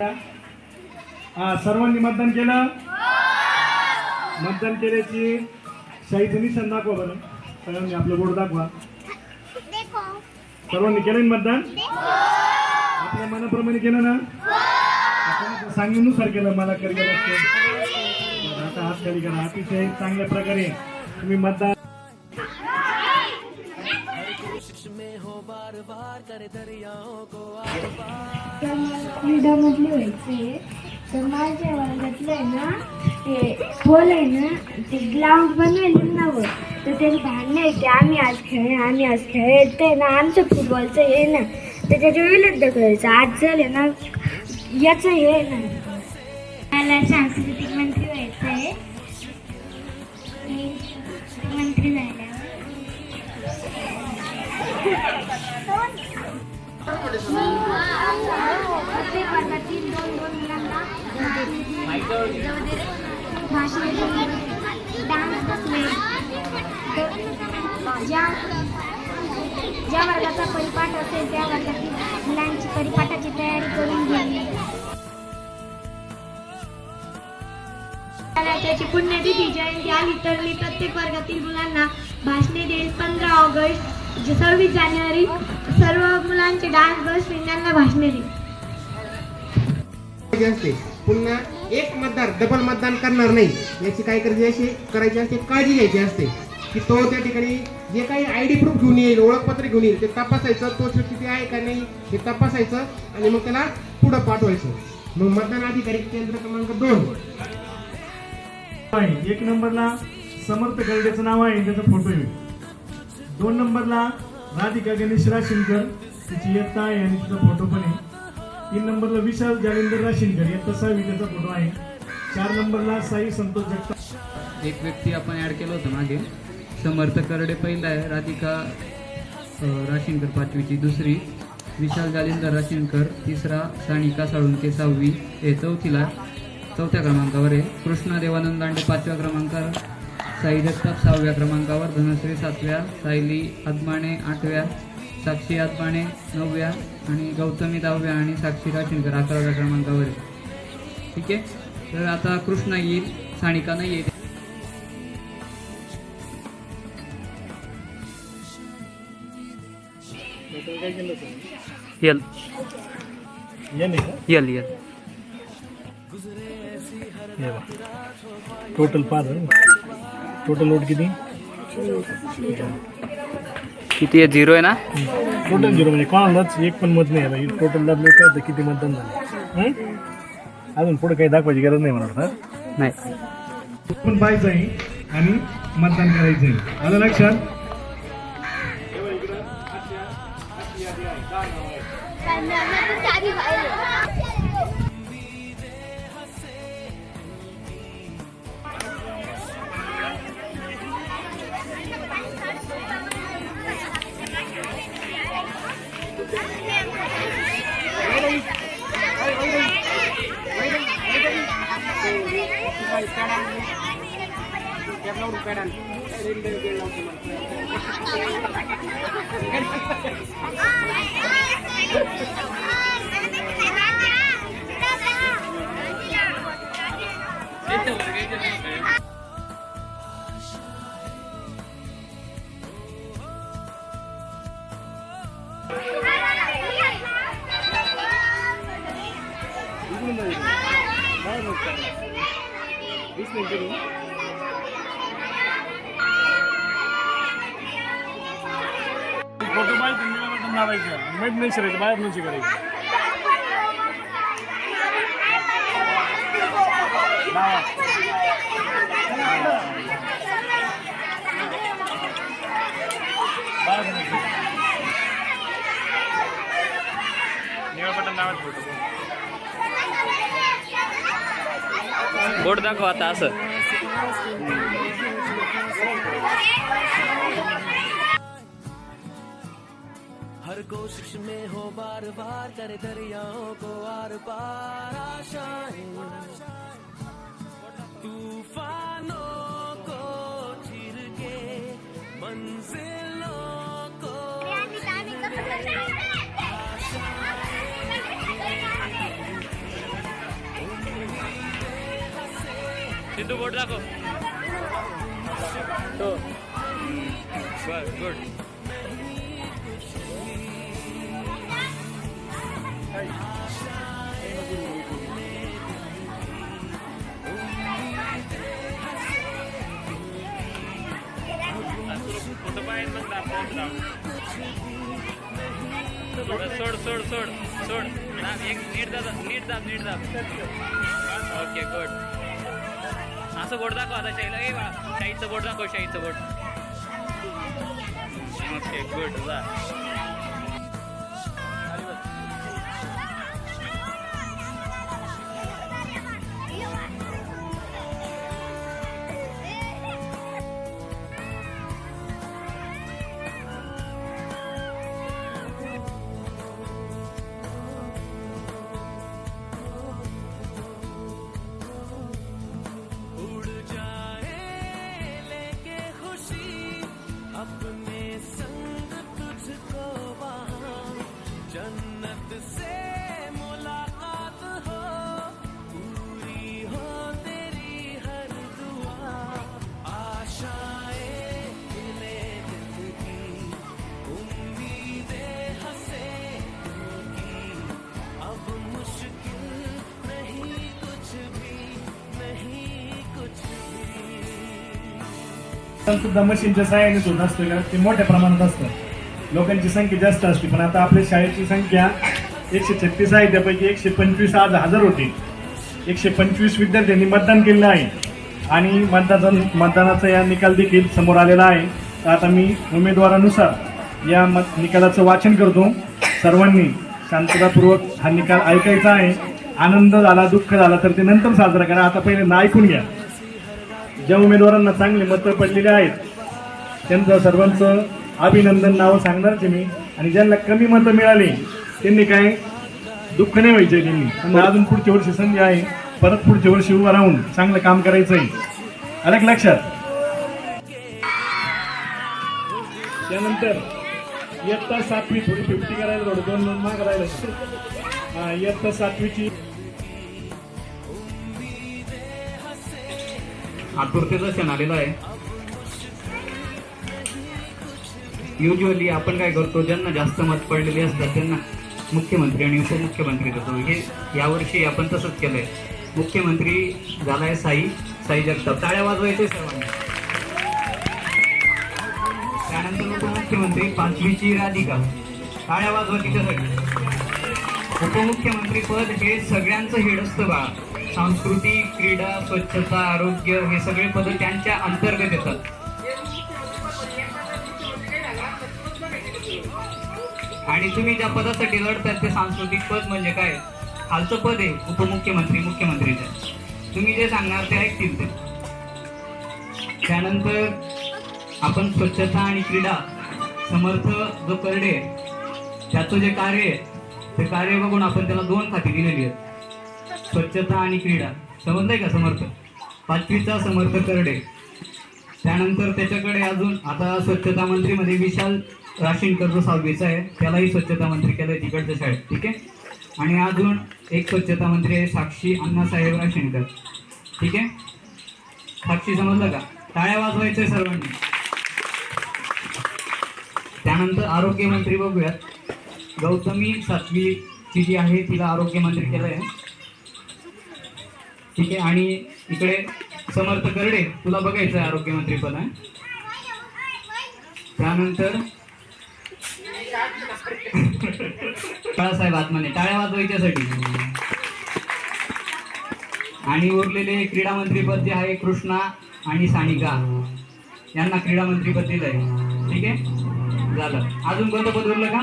हा सर्वांनी मतदान केलं? मतदान केल्याची शाहीचं निशाण दाखवा बरं. सगळ्यांनी आपलं बोर्ड दाखवा. सर्वांनी केलं मतदान? आपल्या मनाप्रमाणे केलं ना? आपण सांगण्यानुसार केलं मला करिअर आता हात खाली करा. अतिशय चांगल्या प्रकारे तुम्ही मतदान क्रीडामधले व्हायचे तर माझ्या वर्गातलं आहे ना ते खोल आहे ना ते ग्राउंड बनवायला नवं. तर त्याची भांडणं आहे की आम्ही आज खेळ आम्ही आज खेळ ते ना आमचं फुटबॉलचं हे ना तर त्याच्या विरुद्ध करायचं. आज झालं ना याचं हे ना. मला सांस्कृतिक मंत्री व्हायचं आहे. मंत्री झाल्यावर. ज्या ज्या वर्गाचा परिपाठ असेल त्या वर्गातील मुलांची परिपाठाची तयारी करून घ्यावी त्याची पुण्यतिथी जयंती आली तर मी प्रत्येक वर्गातील मुलांना भाषणे देईल. पंधरा ऑगस्ट जे सव्वीस जानेवारी सर्व मुलांचे डान्स बसवीन त्यांना भाषणे करायची असते पुन्हा एक मतदार डबल मतदान करणार नाही. याची काय करायची अशी करायची असते काळजी घ्यायची असते. की तो त्या ठिकाणी जे काही आय डी प्रूफ घेऊन येईल ओळखपत्र घेऊन येईल ते तपासायचं तो तिथे आहे का नाही हे तपासायचं आणि मग त्याला पुढं पाठवायचं. मग मतदान अधिकारी केंद्र क्रमांक दोन. एक नंबरला समर्थ गर्डेचं नाव आहे त्याचा फोटो आहे दोन नंबरला राधिका गणेश राशीनकर तिची इयत्ता आहे आणि तिचा फोटो पण आहे. तीन नंबरला विशाल जालिंदर राशीनकर इयत्ता सहावी त्याचा फोटो आहे. चार नंबरला साई संतोष जगताप. एक व्यक्ती आपण ऍड केलं होतं मागे. समर्थ करडे पहिला आहे राधिका राशिनकर राशीनकर पाचवीची. दुसरी विशाल जालिंदर राशीनकर तिसरा सानिका साळुंके सहावी. हे चौथीला चौथ्या क्रमांकावर आहे. कृष्णा देवानंद दांडे पाचव्या क्रमांकावर. साई जगताप सहाव्या क्रमांकावर धनश्री सातव्या सायली आदमाणे आठव्या साक्षी आदमाणे नवव्या आणि गौतमी दहाव्या आणि साक्षी राशीनकर अकराव्या क्रमांकावर आहे ठीक आहे? तर आता कृष्णा येईल सानिका नाही येईल यल. या नाही का? यल यल. टोटल पाच टोटल लोड किती? किती आहे? झिरो आहे ना? टोटल झिरो म्हणजे कोणालाच एक पण मत नाही आलं टोटल दाबलं कळतं किती मतदान झालं? अजून पुढे काही दाखवायची गरज नाही वाटतं नाही. पण पाहायचं आहे आणि मतदान करायचं आहे. आलं लक्षात This will फोटो पाहिजे माहीत नाही शिरायचं बाहेर नाही शिकायचं. बोर्ड दाखव आता असं. हर कोशिश में हो बार बार करे दरियाओं को आर पार आशाएं। तूफानों को चिर के मंजिलों को सिद्धू बोर्ड दाखव. गुड. सोड सोड सोड सोड दाब एक नीट दाब नीट दाब नीट दाब ओके गुड असं बोट दाखव आता शाईला ए बा शाईचं बोट दाखव शाईचं बोट ओके गुड जा सुद्धा मशीनच्या सहाय्याने होत असतं का ते मोठ्या प्रमाणात असतं. लोकांची संख्या जास्त असते पण आता आपल्या शाळेची संख्या एकशे छत्तीस आहे त्यापैकी एकशे पंचवीस आज हजर होते. एकशे पंचवीस विद्यार्थ्यांनी मतदान केलेलं आहे. आणि मतदानाचा मतदानाचा या निकाल देखील समोर आलेला आहे. तर आता मी उमेदवारानुसार या मत निकालाचं वाचन करतो. सर्वांनी शांततापूर्वक हा निकाल ऐकायचा आहे. आनंद झाला दुःख झाला तर ते नंतर साजरा करा. आता पहिल्यांदा ऐकून घ्या. ज्या उमेदवारांना चांगली मतं पडलेली आहेत त्यांचं सर्वांचं अभिनंदन नावं सांगणार मी आणि ज्यांना कमी मतं मिळाली त्यांनी काय दुःख नाही व्हायचे त्यांनी. त्यांना अजून पुढच्या वर्षी संधी आहे. परत पुढच्या वर्षी उभं राहून चांगलं काम करायचं आहे अलग लक्षात? त्यानंतर इयत्ता सातवी थोडी फिफ्टी करायला थोडं दोन दोन माग राहिलं. इयत्ता सातवीची आतुरतेचा क्षण आलेला आहे. युजली आपण काय करतो ज्यांना जास्त मत पडलेली असतात त्यांना मुख्यमंत्री आणि उपमुख्यमंत्री देतो. म्हणजे हे यावर्षी आपण तसंच केलंय. मुख्यमंत्री झालाय साई साई जगताप. टाळ्या वाजवायचे सर्वांनी. त्यानंतर उपमुख्यमंत्री पाचवीची राधिका. टाळ्या वाजवा तिच्यासाठी. उपमुख्यमंत्री पद हे सगळ्यांचं हेड असतं बा सांस्कृतिक क्रीडा स्वच्छता आरोग्य हे सगळे पद त्यांच्या अंतर्गत येतात. आणि तुम्ही ज्या पदासाठी लढतात ते सांस्कृतिक पद म्हणजे काय? खालचं पद आहे उपमुख्यमंत्री मुख्यमंत्रीचं. तुम्ही जे सांगणार ते ऐकतील ते. त्यानंतर आपण स्वच्छता आणि क्रीडा समर्थ जो करडे त्याचं जे कार्य आहे ते कार्य बघून आपण त्याला दोन खाती दिलेली आहेत. स्वच्छता आणि क्रीडा. समजलंय का समर्थ? पाचवीचा समर्थ करडे. त्यानंतर त्याच्याकडे अजून आता स्वच्छता मंत्रीमध्ये विशाल राशीनकर जो सहावीचा आहे त्यालाही स्वच्छता मंत्री केलंय तिकडच्या शाळेत ठीक आहे? आणि अजून एक स्वच्छता मंत्री आहे साक्षी अण्णासाहेब राशीनकर ठीक आहे? साक्षी समजलं का? टाळ्या वाजवायचं आहे सर्वांनी. त्यानंतर आरोग्यमंत्री बघूयात. गौतमी सातवीची जी आहे तिला आरोग्यमंत्री केलं आहे ठीक आहे. आणि इकडे समर्थ करडे तुला बघायचं आहे आरोग्यमंत्री पण आहे त्यानंतर बाळासाहेब आत्माने टाळ्या वाजवायच्यासाठी. आणि उरलेले क्रीडा मंत्रीपद जे आहे कृष्णा आणि सानिका. यांना क्रीडा मंत्रीपद दिलंय. ठीक आहे? झालं. अजून कोणतं पद उरलं का?